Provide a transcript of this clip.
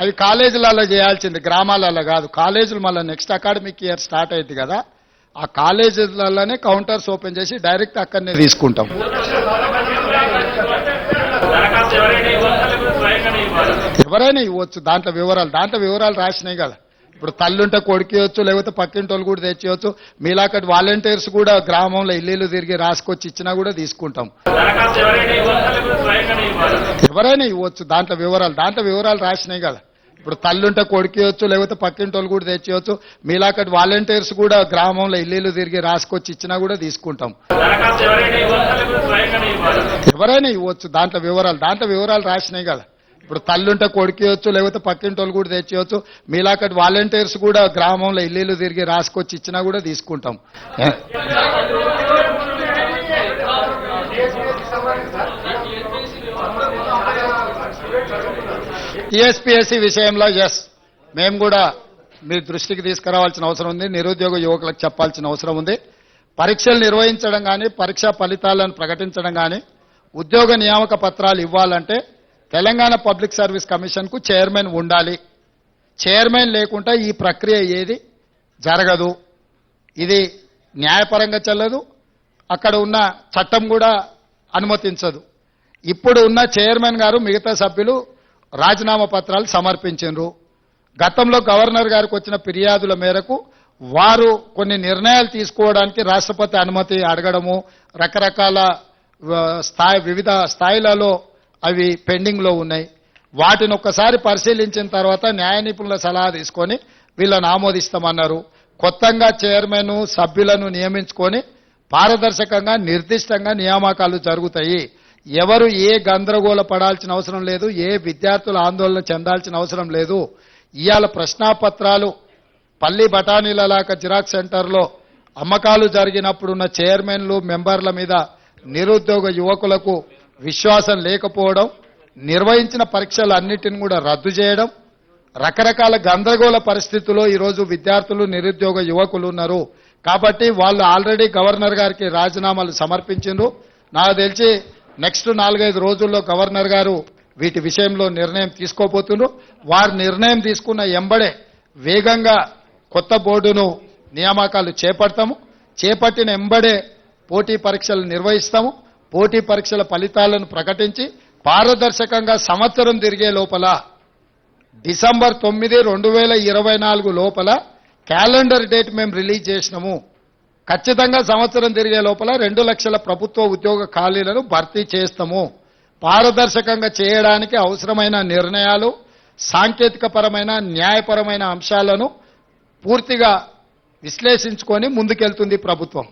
అవి కాలేజీలలో చేయాల్సింది గ్రామాలలో కాదు. కాలేజీలు మళ్ళీ నెక్స్ట్ అకాడమిక్ ఇయర్ స్టార్ట్ అయింది కదా. ఆ కాలేజీలలోనే కౌంటర్స్ ఓపెన్ చేసి డైరెక్ట్ అక్కడనే తీసుకుంటాం. ఎవరైనా ఎవరైనా ఇవ్వచ్చు దాంట్లో వివరాలు దాంట్లో వివరాలు రాసినాయి కదా. ఇప్పుడు తల్లుంటే కొడుకేయచ్చు లేకపోతే పక్కింటి వాళ్ళు కూడా తెచ్చేయచ్చు. మీలాకటి వాలంటీర్స్ కూడా గ్రామంలో ఇల్లు తిరిగి రాసుకొచ్చి ఇచ్చినా కూడా తీసుకుంటాం. ఎవరైనా ఇవ్వచ్చు దాంట్లో వివరాలు. దాంట్లో వివరాలు రాసినాయి కదా. ఇప్పుడు తల్లుంటే కొడుకేయచ్చు లేకపోతే పక్కింటి వాళ్ళు కూడా తెచ్చేయచ్చు. మీలాకటి వాలంటీర్స్ కూడా గ్రామంలో ఇల్లు తిరిగి రాసుకొచ్చి ఇచ్చినా కూడా తీసుకుంటాం. ఎవరైనా ఇవ్వచ్చు దాంట్లో వివరాలు. దాంట్లో వివరాలు రాసినాయి కదా. ఇప్పుడు తల్లుంటే కొడుకేయచ్చు లేకపోతే పక్కింటోళ్ళు కూడా తెచ్చేయచ్చు. మీలాకటి వాలంటీర్స్ కూడా గ్రామంలో ఇల్లు తిరిగి రాసుకొచ్చి ఇచ్చినా కూడా తీసుకుంటాం. టీఎస్పీఎస్సీ విషయంలో ఎస్ మేము కూడా మీ దృష్టికి తీసుకురావాల్సిన అవసరం ఉంది. నిరుద్యోగ యువకులకు చెప్పాల్సిన అవసరం ఉంది. పరీక్షలు నిర్వహించడం కానీ పరీక్షా ఫలితాలను ప్రకటించడం కానీ ఉద్యోగ నియామక పత్రాలు ఇవ్వాలంటే తెలంగాణ పబ్లిక్ సర్వీస్ కమిషన్కు చైర్మన్ ఉండాలి. చైర్మన్ లేకుండా ఈ ప్రక్రియ ఏది జరగదు. ఇది న్యాయపరంగా చెల్లదు. అక్కడ ఉన్న చట్టం కూడా అనుమతించదు. ఇప్పుడు ఉన్న చైర్మన్ గారు మిగతా సభ్యులు రాజీనామా పత్రాలు సమర్పించారు గతంలో గవర్నర్ గారికి వచ్చిన ఫిర్యాదుల మేరకు వారు కొన్ని నిర్ణయాలు తీసుకోవడానికి రాష్ట్రపతి అనుమతి అడగడము రకరకాల స్థాయి వివిధ స్థాయిలలో అవి పెండింగ్లో ఉన్నాయి. వాటిని ఒక్కసారి పరిశీలించిన తర్వాత న్యాయ నిపుణుల సలహా తీసుకొని వీళ్ళని ఆమోదిస్తామన్నారు. కొత్తగా చైర్మన్ సభ్యులను నియమించుకొని పారదర్శకంగా నిర్దిష్టంగా నియామకాలు జరుగుతాయి. ఎవరు ఏ గందరగోళ పడాల్సిన అవసరం లేదు ఏ విద్యార్థులు ఆందోళన చెందాల్సిన అవసరం లేదు. ఇవాళ ప్రశ్నాపత్రాలు పల్లి బఠానీలలాక జిరాక్స్ సెంటర్లో అమ్మకాలు జరిగినప్పుడున్న చైర్మన్లు మెంబర్ల మీద నిరుద్యోగ యువకులకు విశ్వాసం లేకపోవడం నిర్వహించిన పరీక్షలు అన్నిటిని కూడా రద్దు చేయడం రకరకాల గందరగోళ పరిస్థితుల్లో ఈరోజు విద్యార్థులు నిరుద్యోగ యువకులు ఉన్నారు. కాబట్టి వాళ్ళు ఆల్రెడీ గవర్నర్ గారికి రాజీనామాలు సమర్పించిండ్రు. నాకు తెలిసి నెక్స్ట్ నాలుగైదు రోజుల్లో గవర్నర్ గారు వీటి విషయంలో నిర్ణయం తీసుకోబోతుండ్రు. వారు నిర్ణయం తీసుకున్న ఎంబడే వేగంగా కొత్త బోర్డును నియామకాలు చేపడతాము. చేపట్టిన ఎంబడే పోటీ పరీక్షలు నిర్వహిస్తాము. పోటీ పరీక్షల ఫలితాలను ప్రకటించి పారదర్శకంగా సంవత్సరం తిరిగే లోపల డిసెంబర్ తొమ్మిది రెండు వేల ఇరవై నాలుగు లోపల క్యాలెండర్ డేట్ మేము రిలీజ్ చేసినాము. ఖచ్చితంగా సంవత్సరం తిరిగే లోపల రెండు లక్షల ప్రభుత్వ ఉద్యోగ ఖాళీలను భర్తీ చేస్తాము. పారదర్శకంగా చేయడానికి అవసరమైన నిర్ణయాలు సాంకేతికపరమైన న్యాయపరమైన అంశాలను పూర్తిగా విశ్లేషించుకొని ముందుకెళ్తుంది ప్రభుత్వం.